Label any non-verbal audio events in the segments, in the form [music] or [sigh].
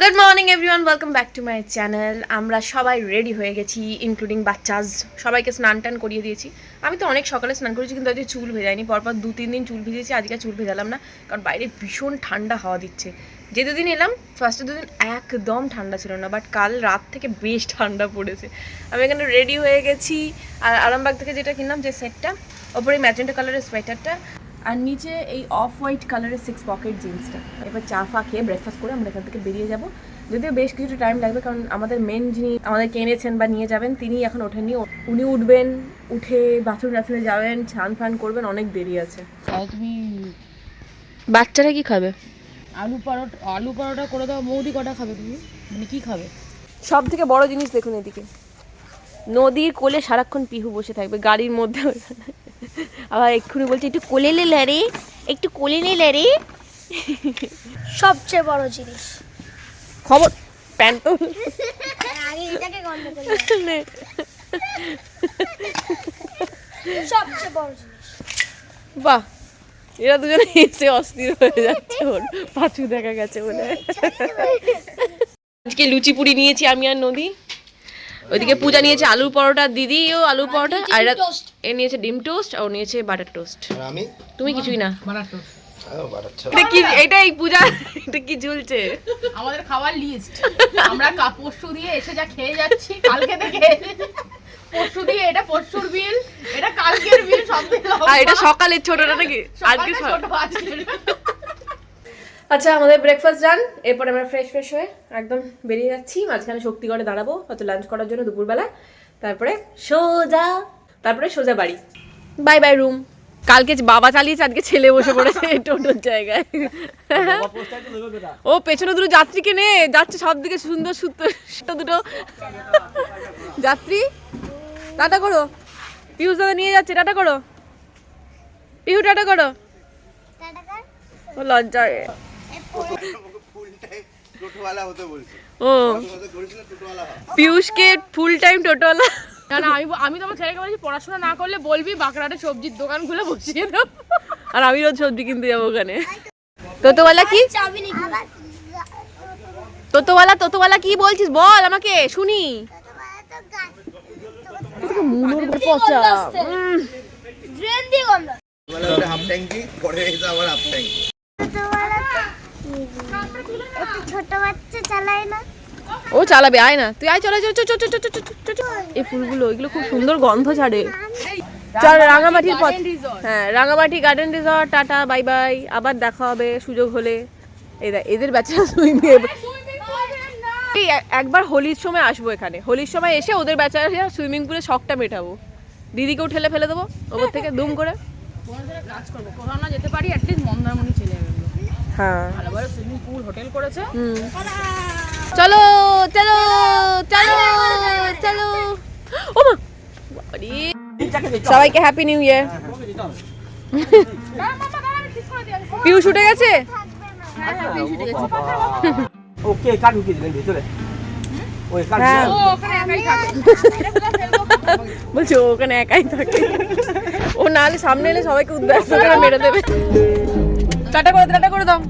Good morning everyone welcome back to my channel আমরা সবাই ready হয়ে গেছি ইনক্লুডিং বাচ্চাজ। সবাইকে স্নান টান করিয়ে দিয়েছি। আমি তো অনেক সকালে স্নান করেছি, কিন্তু আজকে চুল ভেজাইনি। পরপর দু, তিন দিন চুল ভেজেছি, আজকে চুল ভেজালাম না, কারণ বাইরে ভীষণ ঠান্ডা হাওয়া দিচ্ছে। যে দুদিন এলাম ফার্স্টে দুদিন একদম ঠান্ডা ছিল না বাট কাল রাত থেকে বেশ ঠান্ডা পড়েছে। আমি এখানে রেডি হয়ে গেছি, আর আরামবাগ থেকে যেটা কিনলাম যে সেটটা ওপরে ম্যাজেন্টা কালারের সোয়েটারটা আর নিচে এই অফ হোয়াইট কালারের সিক্স পকেট জিন্সটা এবার চা ফা খেয়ে ব্রেকফাস্ট করে আমরা এখান থেকে বেরিয়ে যাব। যদিও বেশ কিছুটা টাইম লাগবে কারণ আমাদের মেন যিনি আমাদের এনেছেন বা নিয়ে যাবেন তিনি এখন ওঠেননি। উনি উঠবেন উঠে বাথরুম টাথরুমে যাবেন স্নান ফান করবেন অনেক দেরি আছে। বাচ্চারা কি খাবে? আলু পরোটা আলু পরোটা করে দাও মৌদি কটা খাবে তুমি? মানে কি খাবে? সব থেকে বড় জিনিস দেখুন এদিকে। নদীর কোলে সারাক্ষণ পিহু বসে থাকবে গাড়ির মধ্যে ওইখানে। আবার এক্ষুনি বলছে একটু কোলে নিলে রে একটু কোলে নিলে রে সবচেয়ে বড় জিনিস। খবর প্যান্ট তো। আগে এটাকে গন্ধ [laughs] সবচেয়ে বড় জিনিস। বাহ এরা দুজনে এসে অস্থির হয়ে যাচ্ছে ওর। পাঁচু দেখা গেছে বলে [laughs] আজকে লুচি পুরি নিয়েছি আমি আর নদী। ওইদিকে পূজা নিয়েছে আলুর পরোটা দিদিও আলুর পরোটা আর এরা এ নিয়েছে ডিম টোস্ট আর ও নিয়েছে বাটার টোস্ট। আমি? তুমি কিছুই না। এটা কি এটাই পূজা এটা কি ঝুলছে? আমাদের খাবার লিস্ট আমরা পরশু দিয়ে এসে যা খেয়ে যাচ্ছি কালকে থেকে পরশু দিয়ে এটা পরশুর বিল এটা কালকের বিল সব আর এটা সকালের ছোটটা নাকি? আজকে ছোট আজকের। আচ্ছা আমাদের ব্রেকফাস্ট ডান এরপর আমরা ফ্রেশ ফ্রেশ হয়ে একদম বেরিয়ে যাচ্ছি। মাঝখানে শক্তিগড়ে দাঁড়াবো হয়তো লাঞ্চ করার জন্য দুপুরবেলা তারপরে সোজা তারপরে সোজা বাড়ি। বাই বাই রুম কালকে বাবা চালিয়েছে আজকে ছেলে বসে পড়েছে টোটোর জায়গায়। ও পেছনে দুটো যাত্রীকে নে। যাচ্ছে সব দিকে সুন্দর সুন্দর দুটো। যাত্রী টাটা করো। পিউষ দাদা নিয়ে যাচ্ছে টাটা করো। পিহু টাটা করো। ও ও পিয়ুষকে ফুল টাইম টোটোওয়ালা না না আমি আমি তোমার ছেলেকে বলেছি পড়াশোনা না করলে বলবি বাঁকড়াটে সবজির দোকান খুলে বসিয়ে দাও আর আমি রোজ সবজি কিনতে যাব ওখানে। তোতোওয়ালা কি? তোতোওয়ালা তোতোওয়ালা কি বলছিস? বল আমাকে শুনি। মুলোর পচা। ড্রেন দিয়ে গন্ধ হাফ ট্যাঙ্কি পরে আবার হাফ ট্যাঙ্কি। একটু ছোট বাচ্চা চালায় না। ও চালাবে আয় না। তুই আয় চলে চল চল চল চল। এই ফুলগুলো এগুলো খুব সুন্দর গন্ধ ছাড়ে। চল রাঙামাটির পথ। হ্যাঁ Rangamati garden resort tata bye bye আবার দেখা হবে সুযোগ হলে। দেখ এদের বাচ্চারা সুইমিং এই একবার হোলির সময় আসব এখানে। হোলির সময় এসে ওদের বাচ্চারা সুইমিং পুলে শখটা মেটাবো। দিদিকেও ঠেলে ফেলে দেবো ওপর থেকে দুম করে। কাজ করব। কোথাও না যেতে পারি অ্যাটলিস্ট মন্দারমণি চলে যাবে। হ্যাঁ। ভালোভাবে সুইমিং পুল হোটেল করেছে। চলো চলো চলো চলো। ও মা। সবাইকে হ্যাপি নিউ ইয়ার পিউষ উঠে গেছে? ওকে কার ঢুকিয়ে দিলেন ভেতরে? হ্যাঁ। ও ওখানে একাই থাকে। বলছি ও ওখানে একাই থাকে। ও নাহলে সামনে এলে সবাইকে উদ্বাস্ত করে মেরে দেবে। টাটা করে টাটা করে দাও।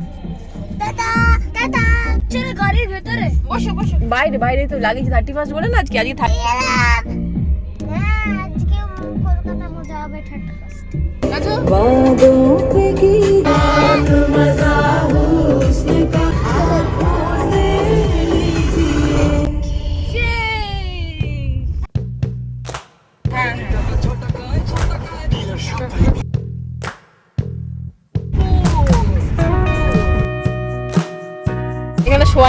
Tata tata. চলে গাড়ির ভেতরে। বসো বসো। বাইরে বাইরে তো লাগিয়েছি থার্টি ফার্স্ট বলে না আজকে আজকে থার্টি হ্যাঁ আজকে কলকাতা মজা হবে থার্টি ফার্স্ট এখানে শোয়া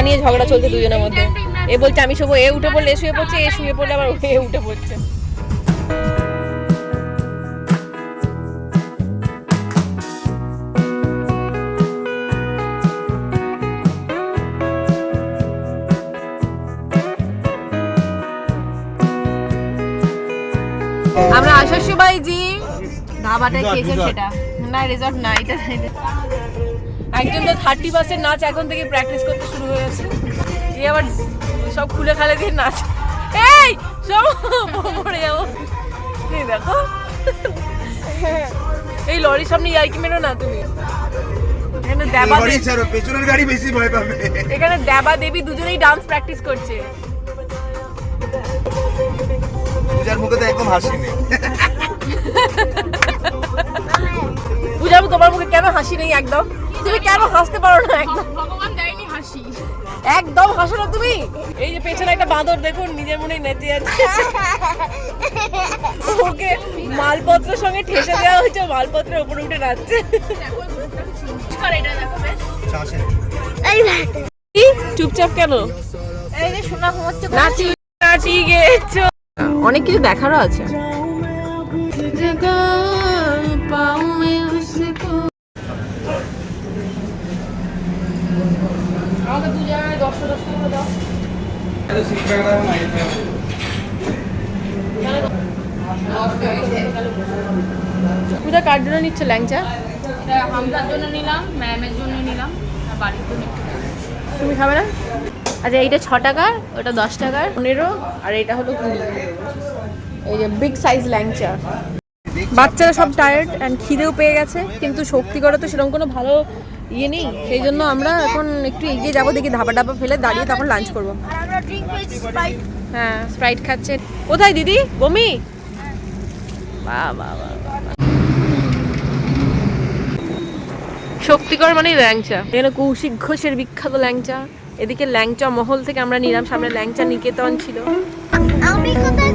নিয়ে ঝগড়া চলছে দুজনের মধ্যে। এ বলছে আমি শোবো এ উঠে পড়লে এ শুয়ে পড়ছে এ শুয়ে পড়লে আবার এ উঠে পড়ছে। আমরা আসার সময় যে ধাবাটায় খেয়েছেন সেটা। না রিসর্ট না এটা একজন তো থার্টি পার্সেন্ট নাচ এখন থেকে প্র্যাকটিস করতে শুরু হয়ে গেছে। এ আবার সব খুলে খালে দিয়ে নাচ। এই সব মরে যাব। এই দেখো। এই লরির সামনে ইয়ার্কি মেরো না তুমি। এখানে দেবা দেবী। পেছনের গাড়ি বেশি ভয় পাবে। এখানে দেবা দেবী দুজনেই ডান্স প্র্যাকটিস করছে। পূজার মুখে তো একদম হাসি নেই। পূজা তোমার মুখে কেন হাসি নেই একদম? তুমি কেন হাসতে পারো না? একদম ভগবান দেয়নি হাসি। একদম হাসো না তুমি। এই যে পেছনে একটা বাঁদর দেখুন নিজের মনে নেচে যাচ্ছে ওকে মালপত্রের সঙ্গে ঠেসে দেওয়া হয়েছে মালপত্রের উপরে উঠে নাচছে। এটা দেখো বেশ। এই ভাত কি? চুপচাপ কেন? এই যে শোনা ঘুমাচ্ছে। নাচি নাচি গেছো। অনেক কিছু দেখারও আছে। পূজা কার জন্য নিচ্ছে ল্যাংচা? এটা হামজার জন্য নিলাম ম্যামের জন্য নিলাম বাড়ির জন্য তুমি খাবে না? আচ্ছা এইটা ছ টাকার ওটা দশ টাকার পনেরো আর এটা হলো কুড়ি। এই যে বিগ সাইজ ল্যাংচা। বাচ্চারা সব টায়ার্ড অ্যান্ড খিদেও পেয়ে গেছে কিন্তু শক্তি করে তো সেরকম কোনো ভালো ইয়ে নেই সেই জন্য আমরা এখন একটু এগিয়ে যাব দেখি ধাবা ডাবা ফেলে দাঁড়িয়ে তখন লাঞ্চ করব। হ্যাঁ স্প্রাইট খাচ্ছে। কোথায় দিদি? বমি। শক্তিকর মানে ল্যাংচা। এখানে কৌশিক ঘোষের বিখ্যাত ল্যাংচা। এদিকে ল্যাংচা মহল থেকে আমরা নিলাম সামনে ল্যাংচা নিকেতন ছিল। আমি কোথায়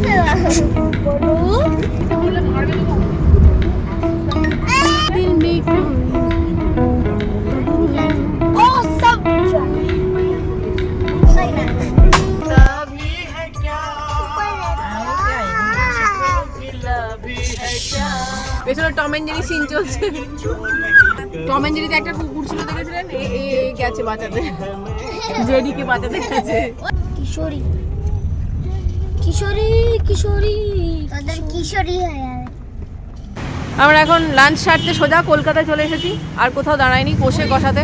পেছনে টম এন্ড জেরি সিন চলছে। টম এন্ড জেরিতে একটা কুকুর ছিল দেখেছিলেন? এ গেছে বাঁচাতে জেরিকে বাঁচাতে গেছে কিশোরী। কিশোরী কিশোরী। তাদের কিশোরী হয়ে যাবে। আমরা এখন লাঞ্চ সারতে সোজা কলকাতায় চলে এসেছি আর কোথাও দাঁড়াইনি কষে কষাতে।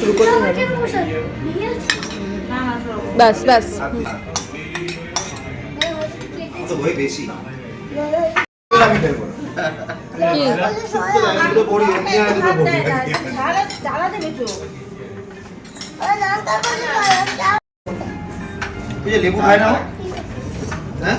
শুরু করতে হবে ব্যাস। ব্যাস বই বেশি আমি যে লেবু খায় না হ্যাঁ?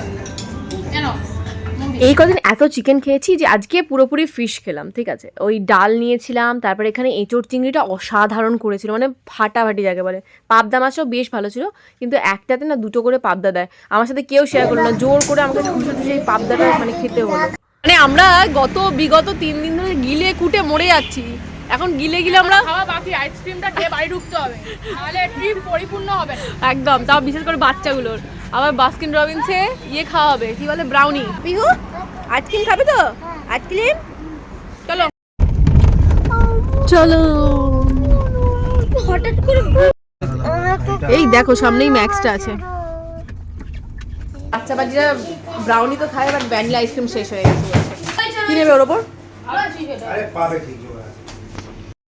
এই কদিন এত চিকেন খেয়েছি যে আজকে পুরোপুরি ফিশ খেলাম, ঠিক আছে? ওই ডাল নিয়েছিলাম, তারপরে এখানে এঁচোড় চিংড়িটা অসাধারণ করেছিল মানে ফাটাফাটি যাকে বলে। পাবদা মাছও বেশ ভালো ছিল, কিন্তু একটাতে না দুটো করে পাবদা দেয়। আমার সাথে কেউ শেয়ার করল না, জোর করে আমাকে ঠুসে ঠুসে এই পাবদাটা মানে খেতে হলো। মানে আমরা গত বিগত তিন দিন ধরে গিলে কুটে মরে যাচ্ছি। এখন গিলে গিলে আমরা খাওয়া বাকি আইসক্রিমটা খেয়ে বাড়ি ঢুকতে হবে। তাহলে ট্রিপ পরিপূর্ণ হবে একদম তাও বিশেষ করে বাচ্চাগুলোর। আবার বাস্কিন রবিন্সে ইয়ে খাওয়া হবে কি বলে ব্রাউনি পিহু আইসক্রিম খাবে তো? আইসক্রিম? চলো। চলো। হঠাৎ করে এই দেখো সামনেই ম্যাক্সটা আছে। বাচ্চা বাচ্চারা ব্রাউনি তো খায় বাট ভ্যানিলা আইসক্রিম শেষ হয়ে গেছে। কি নেবে ওর ওপর? আরে পাবে ঠিক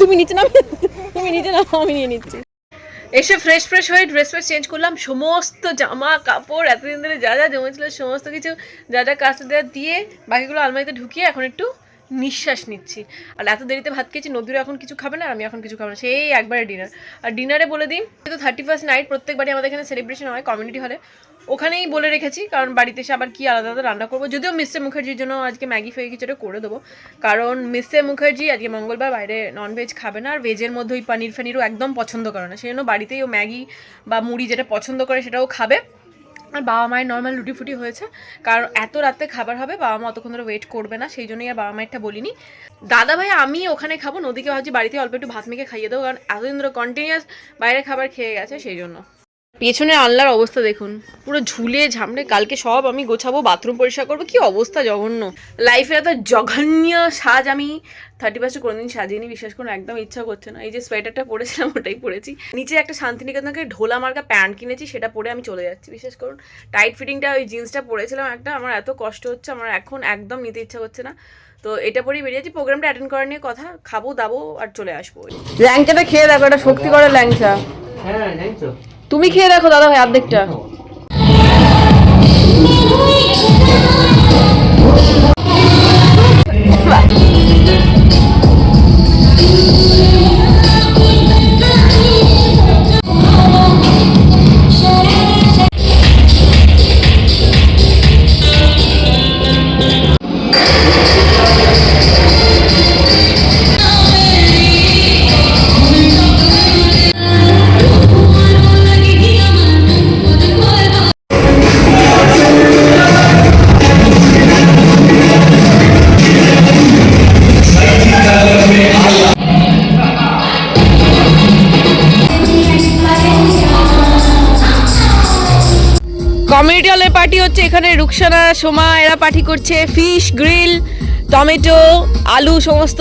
তুমি নিচে নাও তুমি নিচে নাও আমি নিয়ে নিচ্ছি। এসে ফ্রেশ ফ্রেশ হয়ে ড্রেস ফ্রেস চেঞ্জ করলাম। সমস্ত জামা কাপড় এতদিন ধরে যা যা জমেছিল সমস্ত কিছু যা যা কাজটা দেওয়া দিয়ে বাকিগুলো আলমারিতে ঢুকিয়ে এখন একটু নিঃশ্বাস নিচ্ছি। আর এত দেরিতে ভাত খেয়েছি, নদীরও এখন কিছু খাবে না আমি এখন কিছু খাব না। সেই একবারে ডিনার আর ডিনারে বলে দিই তো থার্টি ফার্স্ট নাইট প্রত্যেকবারই আমাদের এখানে সেলিব্রেশন হয় কমিউনিটি হলে ওখানেই বলে রেখেছি, কারণ বাড়িতে এসে আবার কি আলাদা আলাদা রান্না করব। যদিও মিস্টার মুখার্জির জন্য আজকে ম্যাগি ফ্যাগি কিছুটা করে দেবো, কারণ মিস্টার মুখার্জি আজকে মঙ্গলবার বাইরে ননভেজ খাবে না, আর ভেজের মধ্যে ওই পনির ফানিরও একদম পছন্দ করে না। সেই জন্য বাড়িতেই ও ম্যাগি বা মুড়ি যেটা পছন্দ করে সেটাও খাবে। আর বাবা মায়ের নর্মাল রুটি ফুটি হয়েছে। কারণ এত রাতে খাবার হবে, বাবা মা অতক্ষণ ধরে ওয়েট করবে না, সেই জন্যই আর বাবা মায়েরটা বলিনি। দাদা ভাই আমি ওখানে খাব, নদীকে ভাবছি বাড়িতে অল্প একটু ভাত মেখে খাইয়ে দেবো, কারণ এতদিন ধরে কন্টিনিউয়াস বাইরে খাবার খেয়ে গেছে, সেই জন্য। পেছনে আনলার অবস্থা দেখুন। পুরো ঝুলে ঝামড়ে কালকে সব আমি গোছাবো বাথরুম পরিষ্কার করব কি অবস্থা জঘন্য। লাইফের এত জঘন্য সাজ আমি থার্টি ফার্স্টে কোনোদিন সাজিয়ে নিই বিশ্বাস করুন একদম ইচ্ছা করছে না। এই যে সোয়েটারটা পরেছিলাম [laughs] ওটাই পরেছি। নিচে একটা শান্তিনিকেতনকে ঢোলা মার্কা প্যান্ট কিনেছি সেটা পরে আমি চলে যাচ্ছি বিশ্বাস করুন। টাইট ফিটিংটা ওই জিন্সটা পরেছিলাম একটা আমার এত কষ্ট হচ্ছে আমার এখন একদম নিতে ইচ্ছা করছে না। তো এটা পরেই বেরিয়েছি প্রোগ্রামটা অ্যাটেন্ড করার নিয়ে কথা খাব দাবো আর চলে আসব। ল্যাংচাটা খেয়ে দেখো এটা শক্তি করে ল্যাংচা। হ্যাঁ তো তুমি খেয়ে দেখো দাদা ভাই অর্ধেকটা। রুকসানা সোমা, এরা পার্টি করছে, ফিশ, গ্রিল, টমেটো, আলু, সমস্ত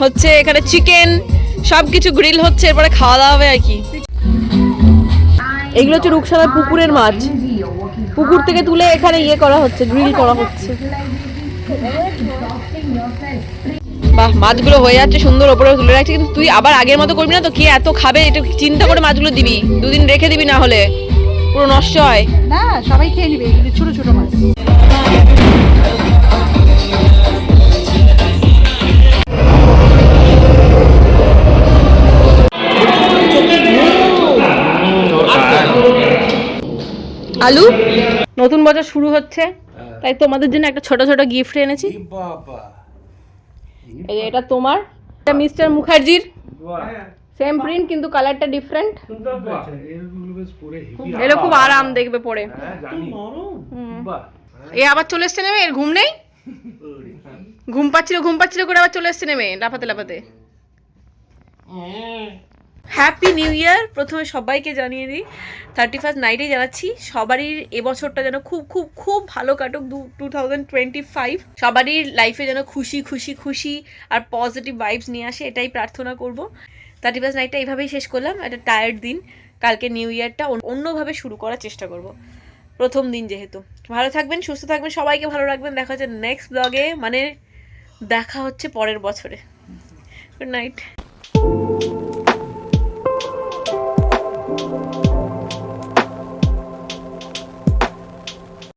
হচ্ছে এখানে চিকেন সব কিছু গ্রিল হচ্ছে, এরপরে খাওয়া দাওয়া হবে আর কি। এগুলো হচ্ছে রুকসানার পুকুরের মাছ। পুকুর থেকে তুলে এখানে ইয়ে করা হচ্ছে, গ্রিল করা হচ্ছে। বাহ, মাছগুলো হয়ে যাচ্ছে সুন্দর ওপরে তুলে রাখছে, কিন্তু তুই আবার আগের মতো করবি না তো, কে এত খাবে? এটা চিন্তা করে মাছগুলো দিবি। দুদিন রেখে দিবি না হলে। পুরো নষ্ট হয়। না সবাই খেয়ে নিবে এগুলো ছোট ছোট মাছ। আলু নতুন বছর শুরু হচ্ছে। তাই তোমাদের জন্য একটা ছোট ছোট গিফট এনেছি। এটা তোমার। এটা মিস্টার মুখার্জির। সেম প্রিন্ট কিন্তু কালারটা ডিফারেন্ট এগুলো খুব আরাম দেখবে পরে। এ আবার চলে এসছে নেমে? এর ঘুম নেই? ঘুম পাচ্ছিল ঘুম পাচ্ছিল করে আবার চলে এসছে নেমে লাফাতে লাফাতে। হ্যাপি নিউ ইয়ার প্রথমে সবাইকে জানিয়ে দিই থার্টি ফার্স্ট নাইটে জানাচ্ছি। সবারই এবছরটা যেন খুব খুব খুব ভালো কাটুক টু থাউজেন্ড টোয়েন্টি ফাইভ সবারই লাইফে যেন খুশি খুশি খুশি আর পজিটিভ ভাইবস নিয়ে আসে এটাই প্রার্থনা করব। থার্টি ফার্স্ট নাইটটা এইভাবেই শেষ করলাম, একটা টায়ার্ড দিন। কালকে নিউ ইয়ারটা অন্যভাবে শুরু করার চেষ্টা করব। প্রথম দিন যেহেতু। ভালো থাকবেন, সুস্থ থাকবেন, সবাইকে ভালো রাখবেন। দেখা হচ্ছে নেক্সট ব্লগে মানে দেখা হচ্ছে পরের বছরে। Good night